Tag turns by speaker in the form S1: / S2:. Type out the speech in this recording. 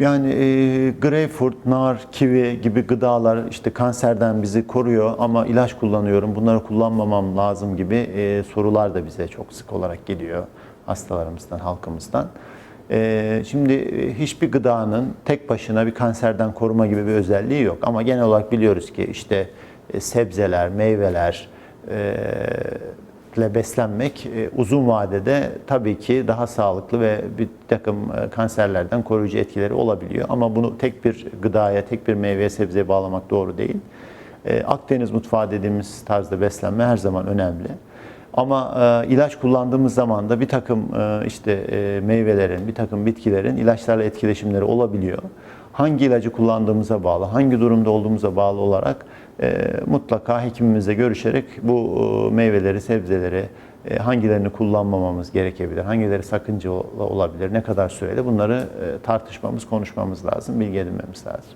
S1: Yani e, greyfurt, nar, kivi gibi gıdalar işte kanserden bizi koruyor ama ilaç kullanıyorum, bunları kullanmamam lazım gibi e, sorular da bize çok sık olarak geliyor hastalarımızdan, halkımızdan. E, şimdi e, hiçbir gıdanın tek başına bir kanserden koruma gibi bir özelliği yok ama genel olarak biliyoruz ki işte e, sebzeler, meyveler, e, ile beslenmek e, uzun vadede tabii ki daha sağlıklı ve bir takım e, kanserlerden koruyucu etkileri olabiliyor. Ama bunu tek bir gıdaya, tek bir meyveye, sebzeye bağlamak doğru değil. E, Akdeniz mutfağı dediğimiz tarzda beslenme her zaman önemli. Ama ilaç kullandığımız zaman da bir takım işte meyvelerin, bir takım bitkilerin ilaçlarla etkileşimleri olabiliyor. Hangi ilacı kullandığımıza bağlı, hangi durumda olduğumuza bağlı olarak e, mutlaka hekimimizle görüşerek bu e, meyveleri, sebzeleri e, hangilerini kullanmamamız gerekebilir, hangileri sakıncalı olabilir, ne kadar süreli bunları e, tartışmamız, konuşmamız lazım, bilgi edinmemiz lazım.